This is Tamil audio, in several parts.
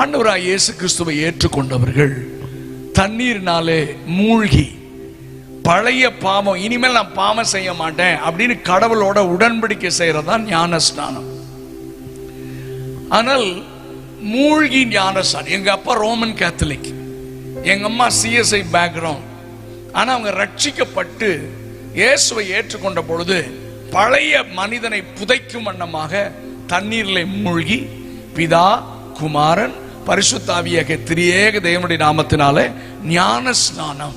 ஆண்டவராய் இயேசு கிறிஸ்துவை ஏற்றுக்கொண்டவர்கள் தண்ணீர்னாலே மூழ்கி பழைய பாவம் இனிமேல் நான் பாவம் செய்ய மாட்டேன் அப்படின்னு கடவுளோட உடன்படிக்கை செய்யறதான் ஞான ஸ்நானம் ஆனால் மூழ்கி ஞானஸ்தானம் எங்க அப்பா ரோமன் கேத்தலிக் எங்க அம்மா சிஎஸ்ஐ பேக்ரவுண்ட் ஆனா அவங்க ரட்சிக்கப்பட்டு இயேசுவை ஏற்றுக்கொண்ட பொழுது பழைய மனிதனை புதைக்கும் வண்ணமாக தண்ணீரில் மூழ்கி பிதா குமாரன் பரிசுத்தாவியாக திரியேக தேவனுடைய நாமத்தினாலே ஞான ஸ்நானம்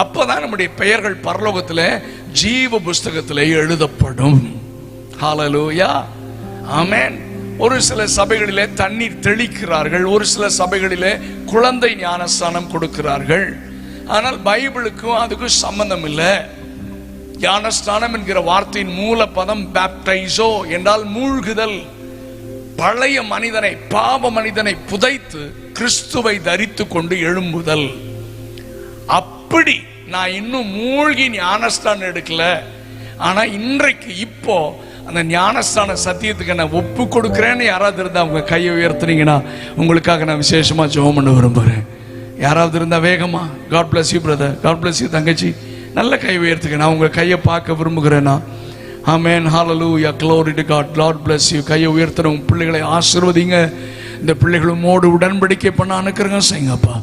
அப்பதான் நம்முடைய பெயர்கள் பரலோகத்தில் ஜீவ புஸ்தகத்தில் எழுதப்படும். ஹாலலூயா ஆமேன் ஒரு சில சபைகளிலே தண்ணீர் தெளிக்கிறார்கள் ஒரு சில சபைகளிலே குழந்தை ஞானஸ்தானம் கொடுக்கிறார்கள். ஆனால் பைபிளுக்கும் அதுக்கும் சம்பந்தம் இல்லை. ஞானஸ்தானம் என்கிற வார்த்தையின் மூல பதம் பேப்டைசோ என்றால் மூழ்குதல். பழைய மனிதனை பாவ மனிதனை புதைத்து கிறிஸ்துவை தரித்து கொண்டு எழும்புதல். அப்படி நான் இன்னும் மூழ்கி ஞானஸ்தானம் எடுக்கல. ஆனா இன்றைக்கு இப்போ அந்த ஞானஸ்தான சத்தியத்துக்கு நான் ஒப்பு கொடுக்குறேன்னு யாராவது இருந்தா அவங்க கையை உயர்த்துனீங்கன்னா உங்களுக்காக நான் விசேஷமா ஜெபம் பண்ண விரும்புகிறேன் யாராவது இருந்தா வேகமா God bless you brother God bless you தங்கச்சி. நல்ல கை உயர்த்துக்க நான் உங்க கையை பார்க்க விரும்புகிறேன்னா amen hallelujah glory to God Lord bless you கையை உயர்த்துற பிள்ளைகளை ஆசிர்வதிங்க. இந்த பிள்ளைகளும் மோடு உடன்படிக்கை பண்ண அனுக்கிறங்க செய்யுங்கப்பா.